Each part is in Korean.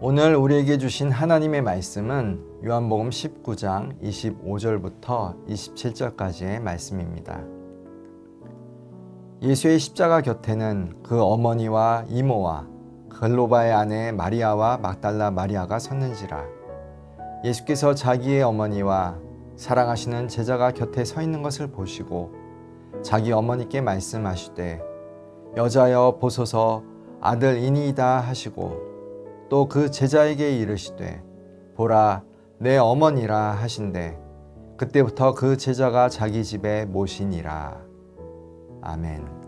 오늘 우리에게 주신 하나님의 말씀은 요한복음 19장 25절부터 27절까지의 말씀입니다. 예수의 십자가 곁에는 그 어머니와 이모와 글로바의 아내 마리아와 막달라 마리아가 섰는지라 예수께서 자기의 어머니와 사랑하시는 제자가 곁에 서 있는 것을 보시고 자기 어머니께 말씀하시되 여자여 보소서 아들이니이다 하시고 또 그 제자에게 이르시되 보라 내 어머니라 하신대 그때부터 그 제자가 자기 집에 모시니라 아멘.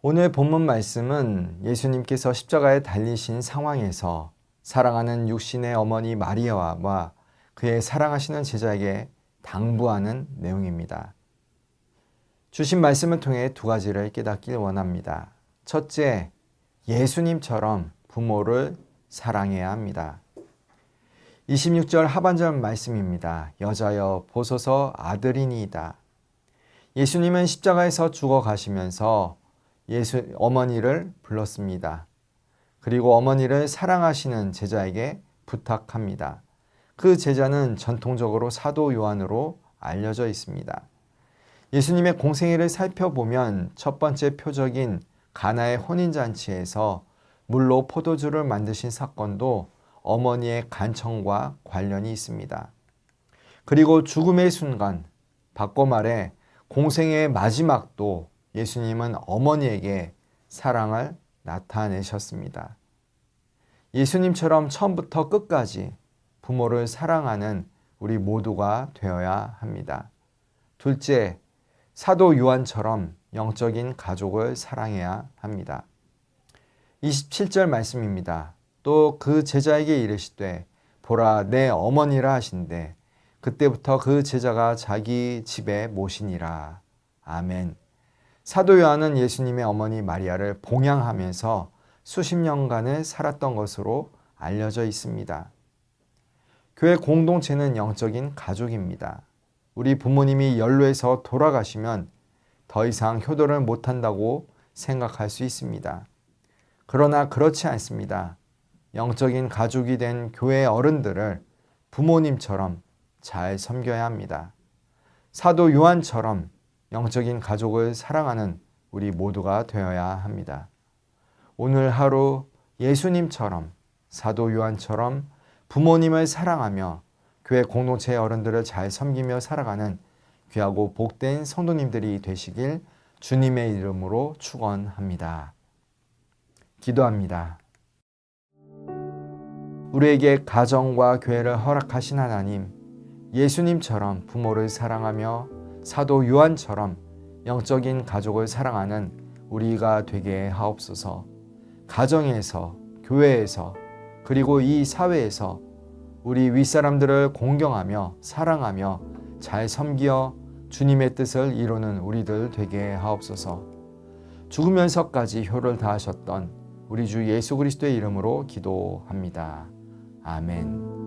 오늘 본문 말씀은 예수님께서 십자가에 달리신 상황에서 사랑하는 육신의 어머니 마리아와 그의 사랑하시는 제자에게 당부하는 내용입니다. 주신 말씀을 통해 두 가지를 깨닫길 원합니다. 첫째, 예수님처럼 부모를 사랑해야 합니다. 26절 하반절 말씀입니다. 여자여 보소서 아들이니이다. 예수님은 십자가에서 죽어 가시면서 예수 어머니를 불렀습니다. 그리고 어머니를 사랑하시는 제자에게 부탁합니다. 그 제자는 전통적으로 사도 요한으로 알려져 있습니다. 예수님의 공생애를 살펴보면 첫 번째 표적인 가나의 혼인잔치에서 물로 포도주를 만드신 사건도 어머니의 간청과 관련이 있습니다. 그리고 죽음의 순간, 바꿔 말해 공생의 마지막도 예수님은 어머니에게 사랑을 나타내셨습니다. 예수님처럼 처음부터 끝까지 부모를 사랑하는 우리 모두가 되어야 합니다. 둘째, 사도 요한처럼 영적인 가족을 사랑해야 합니다. 27절 말씀입니다. 또 그 제자에게 이르시되 보라 내 어머니라 하신대 그때부터 그 제자가 자기 집에 모시니라. 아멘. 사도 요한은 예수님의 어머니 마리아를 봉양하면서 수십 년간을 살았던 것으로 알려져 있습니다. 교회 공동체는 영적인 가족입니다. 우리 부모님이 연로해서 돌아가시면 더 이상 효도를 못한다고 생각할 수 있습니다. 그러나 그렇지 않습니다. 영적인 가족이 된 교회 어른들을 부모님처럼 잘 섬겨야 합니다. 사도 요한처럼 영적인 가족을 사랑하는 우리 모두가 되어야 합니다. 오늘 하루 예수님처럼 사도 요한처럼 부모님을 사랑하며 교회 공동체 어른들을 잘 섬기며 살아가는 귀하고 복된 성도님들이 되시길 주님의 이름으로 축원합니다. 기도합니다. 우리에게 가정과 교회를 허락하신 하나님, 예수님처럼 부모를 사랑하며 사도 요한처럼 영적인 가족을 사랑하는 우리가 되게 하옵소서. 가정에서, 교회에서, 그리고 이 사회에서 우리 윗사람들을 공경하며 사랑하며 잘 섬기어 주님의 뜻을 이루는 우리들 되게 하옵소서. 죽으면서까지 효를 다하셨던 우리 주 예수 그리스도의 이름으로 기도합니다. 아멘.